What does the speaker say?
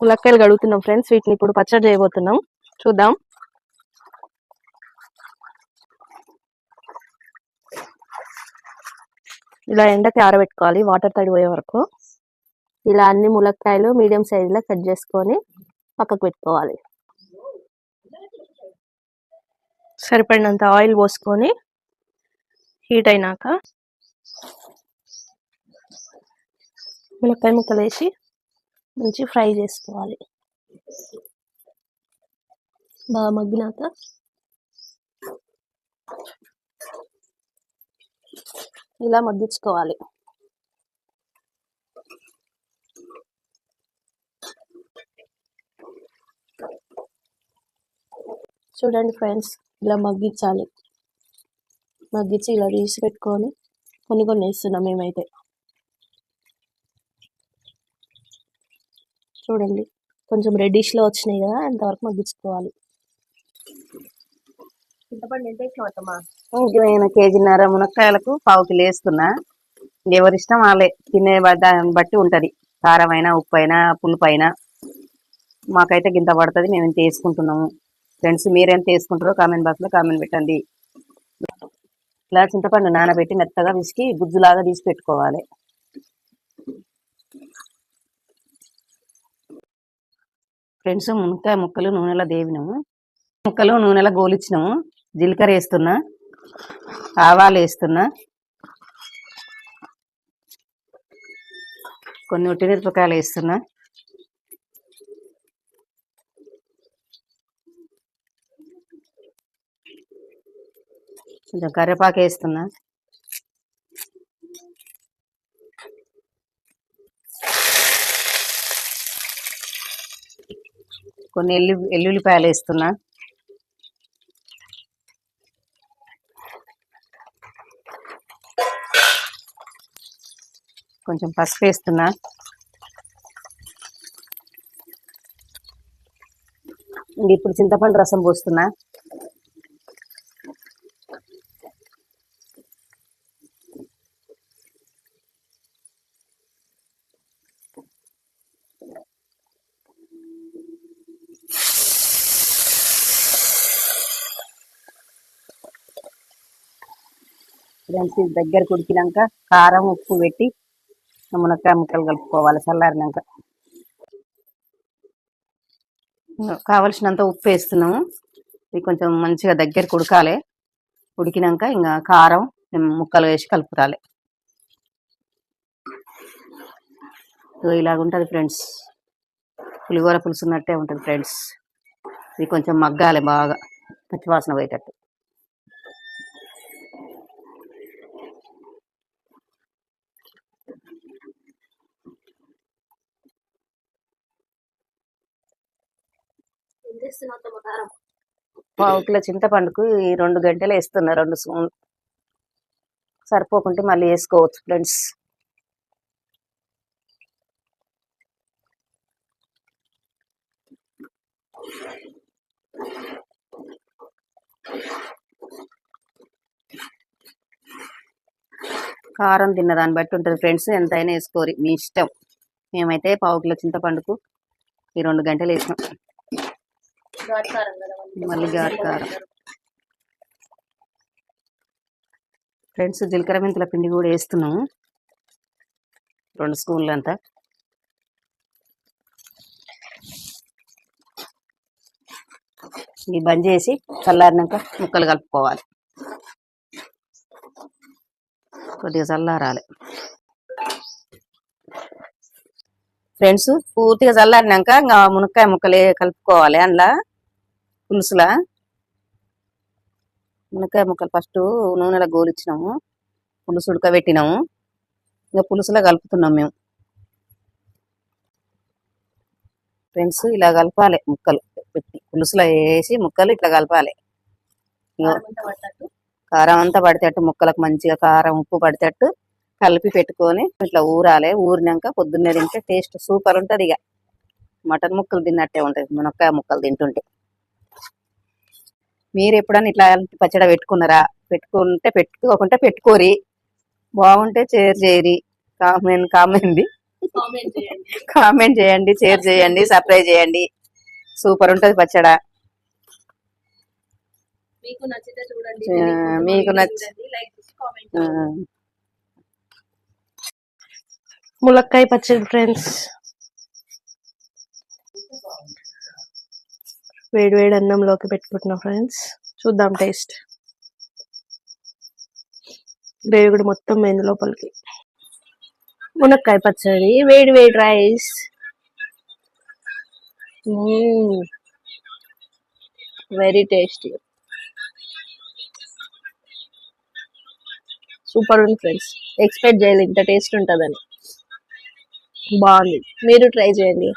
ములక్కాయలు కడుగుతున్నాం ఫ్రెండ్స్. వీటిని ఇప్పుడు పచ్చడి చేయబోతున్నాం. చూద్దాం. ఇలా ఎండకి ఆరబెట్టుకోవాలి. వాటర్ తడిపోయే వరకు. ఇలా అన్ని ములక్కాయలు మీడియం సైజులో కట్ చేసుకొని పక్కకు పెట్టుకోవాలి. సరిపడినంత ఆయిల్ పోసుకొని హీట్ అయినాక ములక్కాయ ముక్కలు వేసి మంచి ఫ్రై చేసుకోవాలి. బాగా మగ్గినాక ఇలా మగ్గించుకోవాలి. చూడండి ఫ్రెండ్స్ ఇలా మగ్గించాలి. మగ్గించి ఇలా తీసి పెట్టుకొని కొన్ని కొన్ని వేస్తున్నాం మేమైతే. చూడండి. కొంచెం రెడ్డిష్లో వచ్చినాయి కదా అంతవరకు మగ్గించుకోవాలి చింతపండు ఎంత వేసినావమ్మా ఇంక నేను కేజీన్నర మునక్కాయలకు పావు కిలో వేస్తున్నా. ఎవరిష్టం వాళ్ళే తినే దాన్ని బట్టి ఉంటది. కారం అయినా ఉప్పు అయినా పులుపు అయినా మాకైతే గింత పడుతుంది మేము ఇంత వేసుకుంటున్నాము. ఫ్రెండ్స్ మీరెంత వేసుకుంటారో కామెంట్ బాక్స్లో కామెంట్ పెట్టండి. ఇలా చింతపండు నానబెట్టి మెత్తగా విసికి గుజ్జులాగా తీసి పెట్టుకోవాలి. ఫ్రెండ్స్ మునక్కాయ ముక్కలు నూనెలో దేవినాము. ముక్కలు నూనెలో గోలిచ్చినాము. జీలకర్ర వేస్తున్నా. ఆవాలు వేస్తున్నా. కొన్ని ఉట్టిమిరపకాయలు వేస్తున్నా. కొంచెం కరివేపాకు వేస్తున్నా. కొన్ని ఎల్లు ఎల్లుల్లిపాయలు వేస్తున్నా. కొంచెం పసుపు వేస్తున్నా. ఇప్పుడు చింతపండు రసం పోస్తున్నా. ఫ్రెండ్స్ ఇది దగ్గర కుడికినాక కారం ఉప్పు పెట్టి మునక్కాయ ముక్కలు కలుపుకోవాలి చల్లారినాక. కావలసినంత ఉప్పు వేస్తున్నాము. ఇది కొంచెం మంచిగా దగ్గర ఉడకాలి ఉడికినాక ఇంకా కారం ముక్కలు వేసి కలుపుతాలి. ఇగో ఇలాగ ఉంటుంది ఫ్రెండ్స్. పులిహోర పులుసున్నట్టే ఉంటుంది ఫ్రెండ్స్. ఇది కొంచెం మగ్గాలి బాగా. పచ్చివాసన పోయేటట్టు. పావు కిలో చింతపండుకు ఈ రెండు గంటలు వేస్తున్నా రెండు స్పూన్లు సరిపోకుంటే మళ్ళీ వేసుకోవచ్చు ఫ్రెండ్స్. కారం తిన్న దాన్ని బట్టి ఉంటుంది ఫ్రెండ్స్ ఎంతైనా వేసుకోరి మీ ఇష్టం. మేమైతే పావు కిలో చింతపండుకు ఈ రెండు గంటలు వేసినాం. మళ్ళీ ఫ్రెండ్స్ జీలకర్ర మెంతుల పిండి కూడా వేస్తున్నాము రెండు స్పూన్లు అంతా. ఇది బంద్ చేసి చల్లారినాక ముక్కలు కలుపుకోవాలి. కొద్దిగా చల్లారాలి. ఫ్రెండ్స్ పూర్తిగా చల్లారినాక ఇంకా మునక్కాయ ముక్కలే కలుపుకోవాలి. అందులో పులుసులా? మునక్కాయ ముక్కలు ఫస్ట్ నూనెలో గోలిచ్చినాము. పులుసు ఉడకబెట్టినాము. ఇంకా పులుసులో కలుపుతున్నాం మేము. ఫ్రెండ్స్ ఇలా కలపాలి ముక్కలు. పెట్టి పులుసులో వేసి ముక్కలు ఇట్లా కలపాలి. కారం అంతా పడితేట్టు ముక్కలకు మంచిగా కారం ఉప్పు పడితేట్టు కలిపి పెట్టుకొని ఇట్లా ఊరాలి. ఊరినాక పొద్దున్నే తింటే టేస్ట్ సూపర్ ఉంటుంది ఇక. మటన్ ముక్కలు తిన్నట్టే ఉంటుంది. మునక్కాయ ముక్కలు తింటుంటే. మీరు ఎప్పుడన్నా ఇట్లా పచ్చడి పెట్టుకున్నారా? పెట్టుకుంటే పెట్టుకోకుంటే పెట్టుకోరి. బాగుంటే చేరు. చేయరి కామెంట్ కామెంట్ చేయండి. కామెంట్ చేయండి షేర్ చేయండి సబ్స్క్రైబ్ చేయండి. సూపర్ ఉంటది పచ్చడా. మీకు నచ్చితే చూడండి. మీకు నచ్చ- లైక్ కామెంట్ ఆ, ములక్కాయ పచ్చడి ఫ్రెండ్స్. వేడి వేడి అన్నంలోకి పెట్టుకుంటున్నా ఫ్రెండ్స్ చూద్దాం టేస్ట్ గ్రేవీ కూడా మొత్తం మెందు లోపలికి. మునక్కాయ పచ్చడి వేడి వేడి రైస్ వెరీ టేస్టీ సూపర్ ఉంది ఫ్రెండ్స్ ఎక్స్పెక్ట్ చేయలేదు ఇంత టేస్ట్ ఉంటుందని. బాగుంది. మీరు ట్రై చేయండి.